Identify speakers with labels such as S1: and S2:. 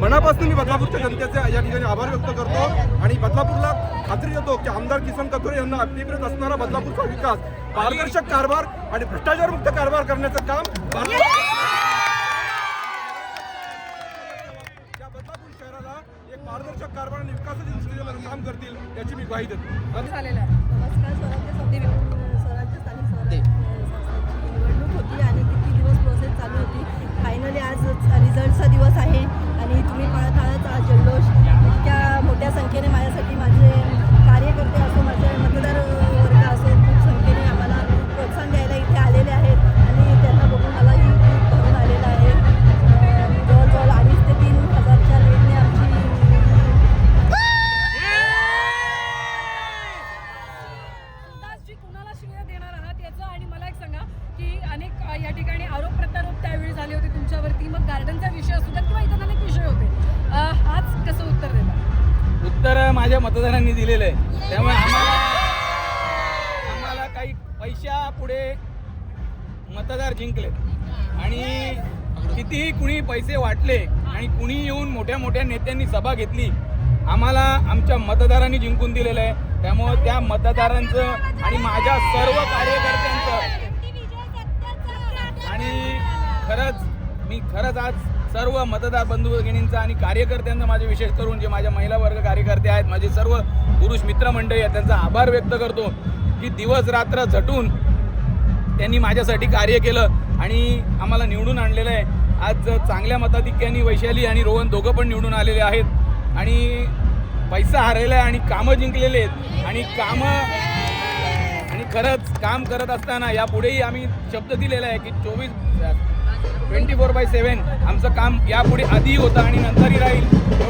S1: मनापासून मी बदलापूरच्या जनतेचे या ठिकाणी आभार व्यक्त करतो आणि बदलापूरला खात्री देतो की आमदार किसन कथोरे यांना अभिप्रेत असणारा बदलापूरचा विकास पारदर्शक कारभार आणि भ्रष्टाचारमुक्त कारभार करण्याचं काम या बदलापूर शहराला एक पारदर्शक कारभार आणि विकासाच्या दृष्टीने काम करतील याची मी ग्वाही देतो.
S2: नमस्कार
S3: अनेक या ठिकाणी आरोप प्रत्यारोप त्यावेळी झाले होते तुमच्यावरती. मग गार्डनचा विषय असू द्या किंवा इतर अनेक विषय होते. आज कसं उत्तर देता?
S4: उत्तर माझ्या मतदारांनी दिलेलं आहे. त्यामुळे आम्हाला आम्हाला काही पैशा पुढे मतदार जिंकले. आणि कितीही कुणी पैसे वाटले आणि कुणी येऊन मोठ्या मोठ्या नेत्यांनी सभा घेतली आम्हाला आमच्या मतदारांनी जिंकून दिलेलं आहे. त्यामुळं त्या मतदारांचं आणि माझ्या सर्व कार्यकर्त्यांचं खरंच आज सर्व मतदार बंधू भगिनींचा आणि कार्यकर्त्यांचा माझे विशेष करून जे माझ्या महिला वर्ग कार्यकर्ते आहेत माझे सर्व पुरुष मित्रमंडळी आहेत त्यांचा आभार व्यक्त करतो की दिवस रात्र झटून त्यांनी माझ्यासाठी कार्य केलं आणि आम्हाला निवडून आणलेलं आहे. आज चांगल्या मताधिक्यांनी वैशाली आणि रोहन दोघं पण निवडून आलेले आहेत. आणि पैसा हरलेला आहे आणि कामं जिंकलेले आहेत. आणि कामं आणि खरंच काम करत असताना यापुढेही आम्ही शब्द दिलेला आहे की चोवीस ट्वेंटी फोर बाय सेवन आमचं काम यापुढे आधीही होतं आणि नंतरही राहील.